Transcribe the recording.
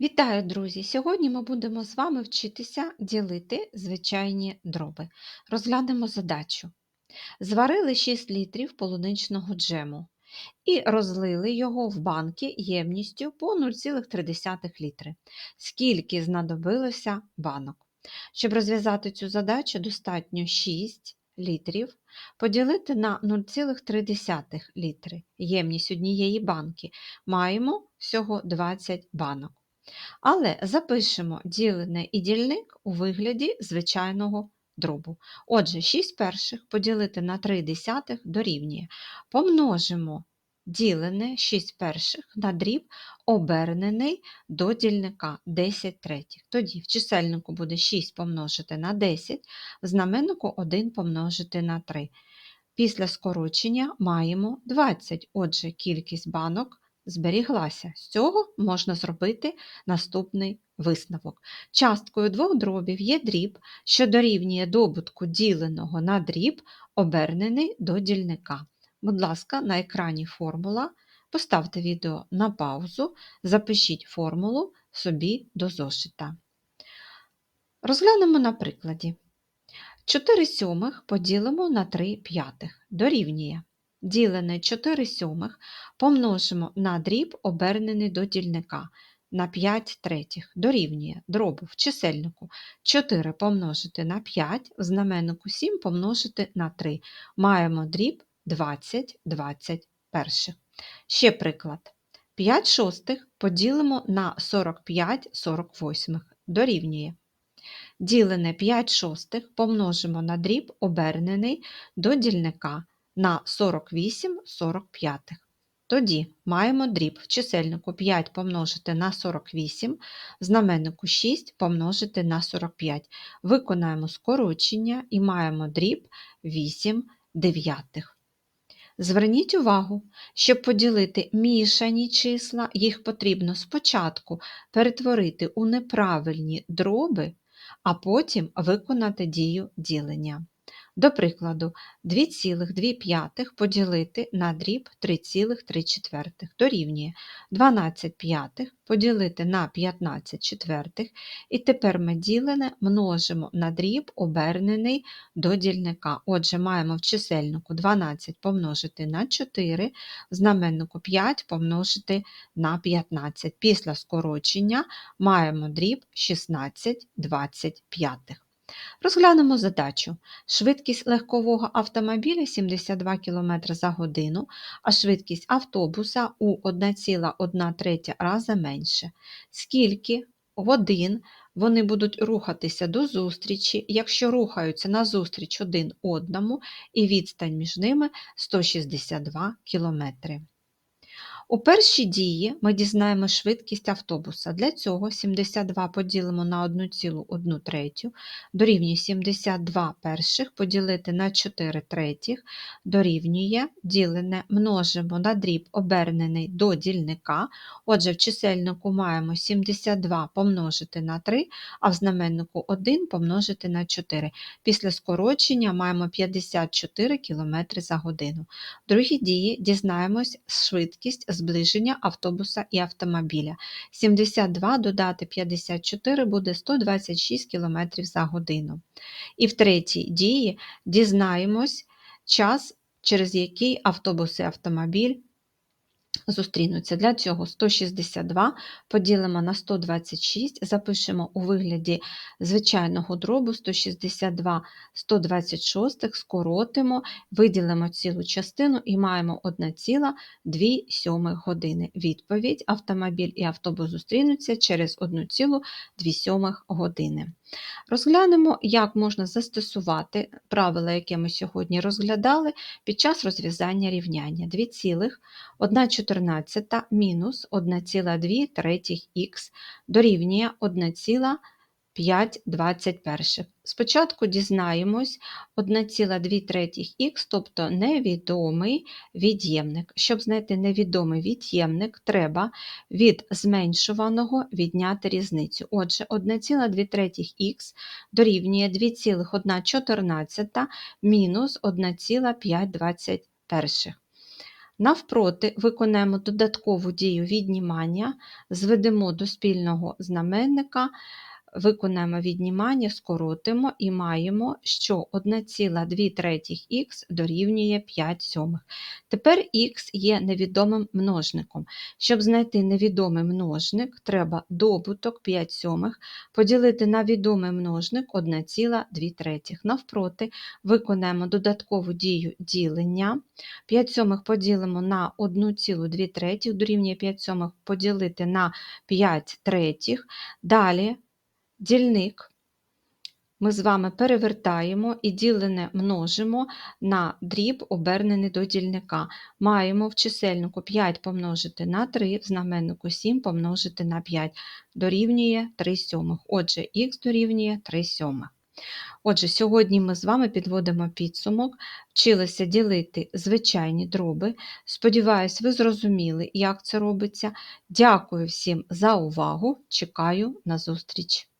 Вітаю, друзі! Сьогодні ми будемо з вами вчитися ділити звичайні дроби. Розглянемо задачу. Зварили 6 літрів полуничного джему і розлили його в банки ємністю по 0,3 літри. Скільки знадобилося банок? Щоб розв'язати цю задачу, достатньо 6 літрів поділити на 0,3 літри. Ємність однієї банки. Маємо всього 20 банок. Але запишемо ділене і дільник у вигляді звичайного дробу. Отже, 6 перших поділити на 3 десятих дорівнює. Помножимо ділене 6 перших на дріб, обернений до дільника 10 третіх. Тоді в чисельнику буде 6 помножити на 10, в знаменнику 1 помножити на 3. Після скорочення маємо 20, отже, кількість банок зберіглася. З цього можна зробити наступний висновок. Часткою двох дробів є дріб, що дорівнює добутку діленого на дріб, обернений до дільника. Будь ласка, на екрані формула. Поставте відео на паузу, запишіть формулу собі до зошита. Розглянемо на прикладі. 4 сьомих поділимо на 3 п'ятих. Дорівнює ділене 4 сьомих помножимо на дріб, обернений до дільника на 5 третіх. Дорівнює дробу в чисельнику 4 помножити на 5, в знаменнику 7 помножити на 3. Маємо дріб 20 20 перших. Ще приклад. 5 шостих поділимо на 45 48. Дорівнює. Ділене 5 шостих помножимо на дріб, обернений до дільника на 48 45. Тоді маємо дріб в чисельнику 5 помножити на 48, в знаменнику 6 помножити на 45. Виконаємо скорочення і маємо дріб 8 дев'ятих. Зверніть увагу, щоб поділити мішані числа, їх потрібно спочатку перетворити у неправильні дроби, а потім виконати дію ділення. До прикладу, 2,2 поділити на дріб 3,3 дорівнює 12 п'ятих поділити на 15 четвертих, і тепер ми ділене множимо на дріб, обернений до дільника. Отже, маємо в чисельнику 12 помножити на 4, в знаменнику 5 помножити на 15. Після скорочення маємо дріб 16 25. Розглянемо задачу. Швидкість легкового автомобіля 72 км за годину, а швидкість автобуса у 1,1 рази менше. Скільки годин вони будуть рухатися до зустрічі, якщо рухаються на зустріч один одному, і відстань між ними 162 км. У першій дії ми дізнаємо швидкість автобуса. Для цього 72 поділимо на 1,1 третю, дорівнює 72 перших поділити на 4 третіх, дорівнює ділене множимо на дріб обернений до дільника. Отже, в чисельнику маємо 72 помножити на 3, а в знаменнику 1 помножити на 4. Після скорочення маємо 54 км за годину. В другій дії дізнаємось швидкість зближення автобуса і автомобіля. 72 додати 54 буде 126 км за годину. І в третій дії дізнаємось час, через який автобус і автомобіль зустрінуться. Для цього 162 поділимо на 126, запишемо у вигляді звичайного дробу 162 126, скоротимо, виділимо цілу частину і маємо 1,2 години. Відповідь: автомобіль і автобус зустрінуться через 1,2 години. Розглянемо, як можна застосувати правила, яке ми сьогодні розглядали під час розв'язання рівняння. 2,114 мінус 1,2 х дорівнює 1,2 5 21. Спочатку дізнаємось 1,2х, тобто невідомий від'ємник. Щоб знайти невідомий від'ємник, треба від зменшуваного відняти різницю. Отже, 1,2х дорівнює 2,114 мінус 1,521. Навпроти виконаємо додаткову дію віднімання, зведемо до спільного знаменника, виконаємо віднімання, скоротимо і маємо, що 1,2 х дорівнює 5 сьомих. Тепер х є невідомим множником. Щоб знайти невідомий множник, треба добуток 5 сьомих поділити на відомий множник 1,2. Навпроти виконаємо додаткову дію ділення. 5 сьомих поділимо на 1,2 третіх, дорівнює 5 сьомих поділити на 5 третіх. Далі дільник ми з вами перевертаємо і ділене множимо на дріб, обернений до дільника. Маємо в чисельнику 5 помножити на 3, в знаменнику 7 помножити на 5, дорівнює 3 сьомих. Отже, х дорівнює 3 сьомих. Отже, сьогодні ми з вами підводимо підсумок, вчилися ділити звичайні дроби. Сподіваюсь, ви зрозуміли, як це робиться. Дякую всім за увагу. Чекаю на зустріч!